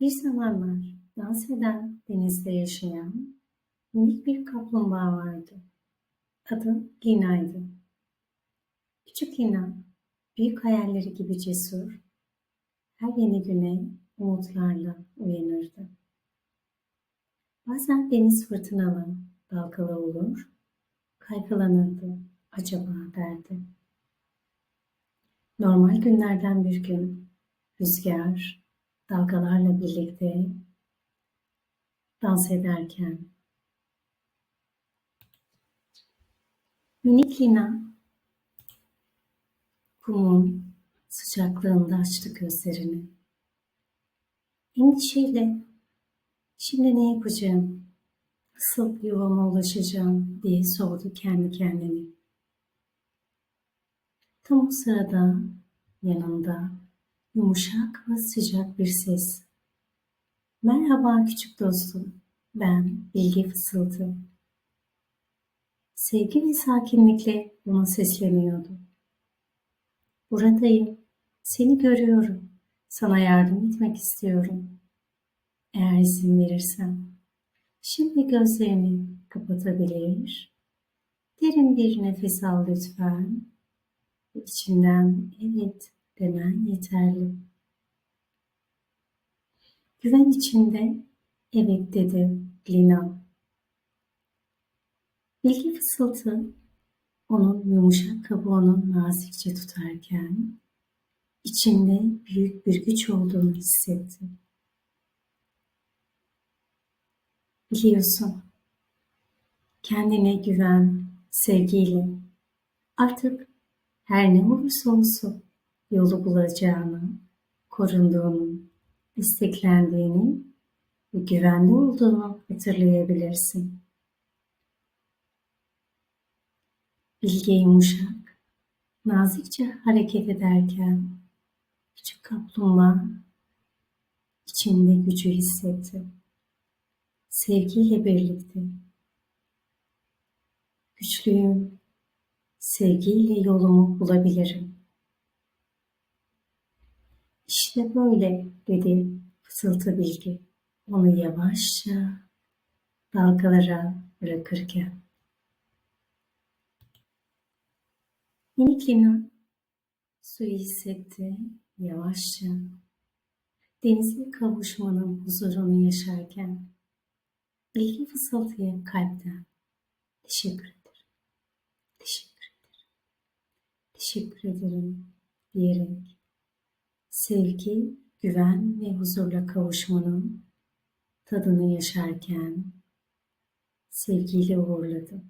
Bir zamanlar dans eden denizde yaşayan minik bir kaplumbağa vardı. Adı Lina'ydı. Küçük Lina, büyük hayalleri gibi cesur, her yeni güne umutlarla uyanırdı. Bazen deniz fırtınalı, dalgalı olur, kaygılanırdı, acaba derdi. Normal günlerden bir gün, rüzgar, dalgalarla birlikte dans ederken minik Lina kumun sıcaklığında açtı gözlerini. Endişeyle şimdi ne yapacağım, nasıl yuvama ulaşacağım diye sordu kendi kendine. Tam o sırada yanında yumuşak ve sıcak bir ses. Merhaba küçük dostum, ben Bilge Fısıltı. Sevgi ve sakinlikle ona sesleniyordu. Buradayım, seni görüyorum, sana yardım etmek istiyorum. Eğer izin verirsen, şimdi gözlerini kapatabilir, derin bir nefes al lütfen. İçinden evet demen yeterli. Güven içinde evet dedi Lina. Bilgi fısıltı onun yumuşak kabuğunu nazikçe tutarken içinde büyük bir güç olduğunu hissetti. Biliyorsun, kendine güven, sevgiyle artık her ne olursa olsun yolu bulacağını, korunduğunu, desteklendiğini ve güvende olduğunu hatırlayabilirsin. Bilge yumuşak, nazikçe hareket ederken küçük kaplumbağa içinde gücü hissetti. Sevgiyle birlikte güçlüyüm, sevgiyle yolumu bulabilirim. İşte böyle dedi fısıltı bilgi onu yavaşça dalgalara bırakırken. Minik Lina suyu hissetti yavaşça. Denize kavuşmanın huzurunu yaşarken bilgi fısıltıya kalpten teşekkür ederim, teşekkür ederim, teşekkür ederim diyerek sevgi, güven ve huzurla kavuşmanın tadını yaşarken sevgiyle uğurladı.